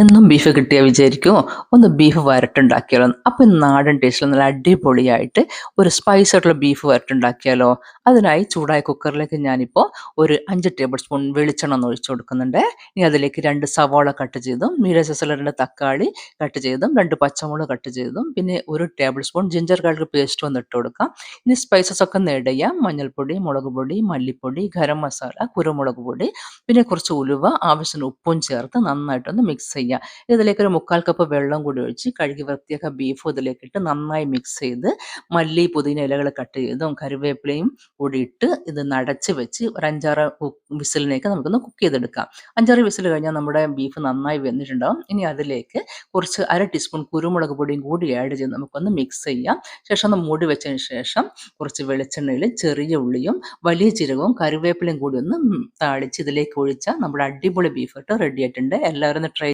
എന്നും ബീഫ് കിട്ടിയാൽ വിചാരിക്കുമോ ഒന്ന് ബീഫ് വരട്ടുണ്ടാക്കിയാലോ? അപ്പോൾ നാടൻ ടേസ്റ്റിൽ നല്ല അടിപൊളിയായിട്ട് ഒരു സ്പൈസ് ആയിട്ടുള്ള ബീഫ് വരട്ടുണ്ടാക്കിയാലോ? അതിനായി ചൂടായ കുക്കറിലേക്ക് ഞാനിപ്പോൾ ഒരു അഞ്ച് ടേബിൾ സ്പൂൺ വെളിച്ചെണ്ണ ഒന്ന് ഒഴിച്ചു കൊടുക്കുന്നുണ്ട്. ഇനി അതിലേക്ക് രണ്ട് സവാള കട്ട് ചെയ്തും മീഡിയം രണ്ട് തക്കാളി കട്ട് ചെയ്തും രണ്ട് പച്ചമുളക് കട്ട് ചെയ്തും പിന്നെ ഒരു table spoon ginger garlic paste ഒന്ന് ഇട്ട് കൊടുക്കാം. ഇനി സ്പൈസസ് ഒക്കെ ഇടയാം മഞ്ഞൾപ്പൊടി മുളക് പൊടി മല്ലിപ്പൊടി ഗരം മസാല കുരുമുളക് പൊടി പിന്നെ കുറച്ച് ഉലുവ ആവശ്യത്തിന് ഉപ്പും ചേർത്ത് നന്നായിട്ടൊന്ന് മിക്സ് ചെയ്യുക ഇതിലേക്ക് ഒരു മുക്കാൽ കപ്പ് വെള്ളം കൂടി ഒഴിച്ച് കഴുകി വൃത്തിയൊക്കെ ബീഫും ഇതിലേക്ക് ഇട്ട് നന്നായി മിക്സ് ചെയ്ത് മല്ലി പുതിന ഇലകൾ കട്ട് ചെയ്തും കറിവേപ്പിലയും കൂടി ഇട്ട് ഇത് നടച്ച് വെച്ച് ഒരു അഞ്ചാറ് വിസിലിനേക്ക് നമുക്കൊന്ന് കുക്ക് ചെയ്തെടുക്കാം. അഞ്ചാറ് വിസിൽ കഴിഞ്ഞാൽ നമ്മുടെ ബീഫ് നന്നായി വെന്നിട്ടുണ്ടാവും ഇനി അതിലേക്ക് കുറച്ച് അര ടീസ്പൂൺ കുരുമുളക് പൊടിയും കൂടി ആഡ് ചെയ്ത് നമുക്കൊന്ന് മിക്സ് ചെയ്യാം. ശേഷം ഒന്ന് മൂടി വെച്ചതിന് ശേഷം കുറച്ച് വെളിച്ചെണ്ണയിൽ ചെറിയ ഉള്ളിയും വലിയ ജീരകവും കറിവേപ്പിലയും കൂടി ഒന്ന് താളിച്ച് ഇതിലേക്ക് ഒഴിച്ചാൽ നമ്മുടെ അടിപൊളി ബീഫ് ഇട്ട് റെഡി ആയിട്ടുണ്ട്. എല്ലാവരും ഒന്ന് ട്രൈ